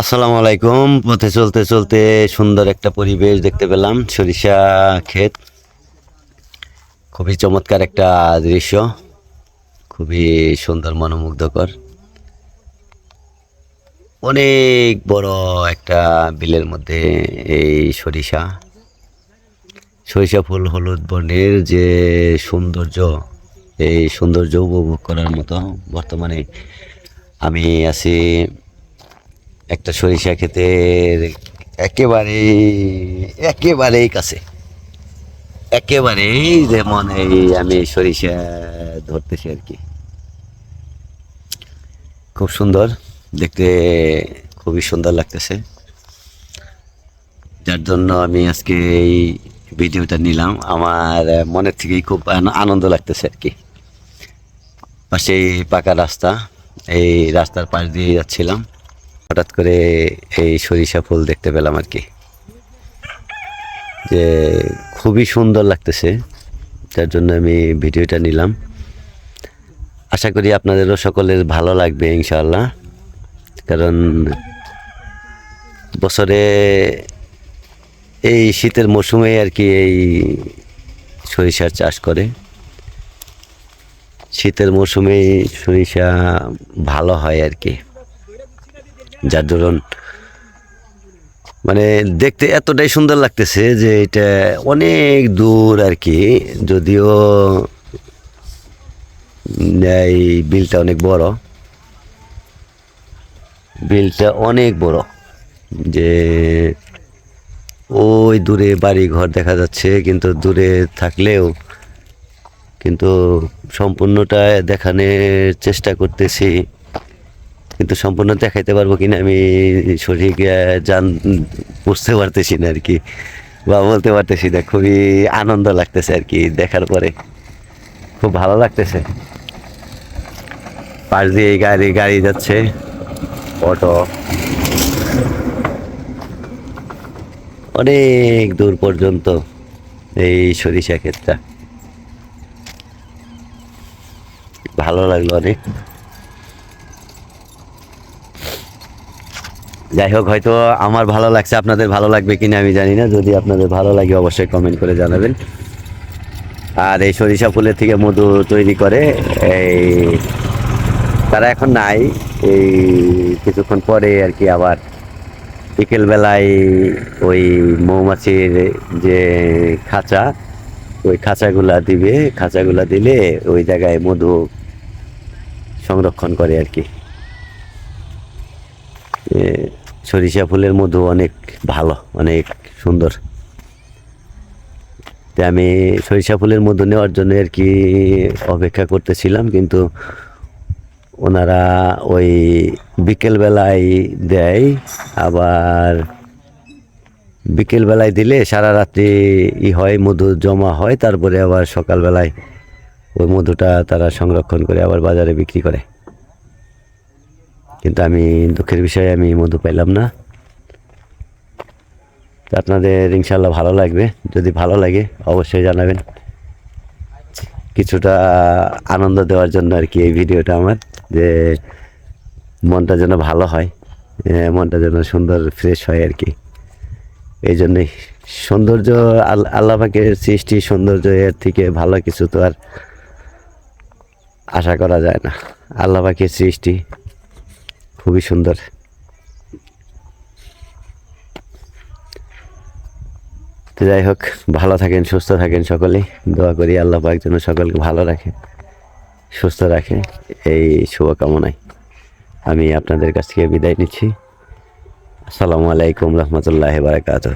আসসালামু আলাইকুম। পথে চলতে চলতে সুন্দর একটা পরিবেশ দেখতে পেলাম, সরিষা ক্ষেত। খুবই চমৎকার একটা দৃশ্য, খুবই সুন্দর, মনোমুগ্ধকর। অনেক বড় একটা বিলের মধ্যে এই সরিষা। সরিষা ফুল হলুদ বর্ণের যে সৌন্দর্য, এই সৌন্দর্য উপভোগ করার মতো বর্তমানে আমি আছি একটা সরিষা ক্ষেতের একেবারেই একেবারেই কাছে। একেবারেই যেমন এই আমি সরিষা ধরতেছি আর কি। খুব সুন্দর, দেখতে খুবই সুন্দর লাগতেছে। যার জন্য আমি আজকে এই ভিডিওটা নিলাম। আমার মনের থেকেই খুব আনন্দ লাগতেছে আর কি। পাশেই পাকা রাস্তা, এই রাস্তার পাশ দিয়ে যাচ্ছিলাম। হঠাৎ করে এই সরিষা ফুল দেখতে পেলাম আর কি। যে খুবই সুন্দর লাগতেছে, যার জন্য আমি ভিডিওটা নিলাম। আশা করি আপনাদেরও সকলের ভালো লাগবে ইনশাআল্লাহ। কারণ বছরে এই শীতের মৌসুমে আর কি এই সরিষার চাষ করে। শীতের মৌসুমে সরিষা ভালো হয় আর কি। যার ধরুন মানে দেখতে এতটাই সুন্দর লাগতেছে যে এটা অনেক দূর আর কি। যদিও এই বিলটা অনেক বড়। বিলটা অনেক বড়। যে ওই দূরে বাড়ি ঘর দেখা যাচ্ছে, কিন্তু দূরে থাকলেও কিন্তু সম্পূর্ণটা দেখানোর চেষ্টা করতেছি। কিন্তু সম্পূর্ণ দেখাইতে পারব কিনা আমি সঠিক জান, বুঝতে পারতেছি না আর কি। বা বলতে পারতেছি না, খুবই আনন্দ লাগতেছে আর কি দেখার পরে। খুব ভালো লাগতেছে। পাশ দিয়ে গাড়ি গাড়ি যাচ্ছে, অটো। অনেক দূর পর্যন্ত এই সরিষা ক্ষেতটা। ভালো লাগল অনেক। যাই হোক, হয়তো আমার ভালো লাগছে, আপনাদের ভালো লাগবে কিনা আমি জানি না। যদি আপনাদের ভালো লাগে, অবশ্যই কমেন্ট করে জানাবেন। আর এই সরিষা ফুলের থেকে মধু তৈরি করে, এই তারা এখন নাই। এই কিছুক্ষণ পরে আর কি আবার বিকেলবেলায় ওই মৌমাছির যে খাঁচা, ওই খাঁচাগুলা দিবে। খাঁচাগুলা দিলে ওই জায়গায় মধু সংরক্ষণ করে আর কি। সরিষা ফুলের মধু অনেক ভালো, অনেক সুন্দর। তো আমি সরিষা ফুলের মধু নেওয়ার জন্য আর কি অপেক্ষা করতেছিলাম, কিন্তু ওনারা ওই বিকেলবেলায় দেয়, আবার বিকেলবেলায় দিলে সারা রাত্রি ই হয়, মধু জমা হয়, তারপরে আবার সকালবেলায় ওই মধুটা তারা সংরক্ষণ করে আবার বাজারে বিক্রি করে। কিন্তু আমি দুঃখের বিষয়ে আমি মধু পাইলাম না। আপনাদের ইনশাল্লাহ ভালো লাগবে। যদি ভালো লাগে, অবশ্যই জানাবেন। কিছুটা আনন্দ দেওয়ার জন্য আর কি এই ভিডিওটা আমার, যে মনটা যেন ভালো হয় মনটা যেন সুন্দর ফ্রেশ হয় আর কি। এই জন্যই সৌন্দর্য, আল- আল্লাহ সৃষ্টি সৌন্দর্য এর থেকে ভালো কিছু তো আর আশা করা যায় না। আল্লাহ পাকের সৃষ্টি খুবই সুন্দর। তো যাই হোক, ভালো থাকেন, সুস্থ থাকেন সকলেই। দোয়া করি আল্লাহ পাক যেন সকলকে ভালো রাখে, সুস্থ রাখে এই শুভকামনায়। আমি আপনাদের কাছ থেকে বিদায় নিচ্ছি। আসসালামু আলাইকুম রহমতুল্লাহ বারাকাতুহ।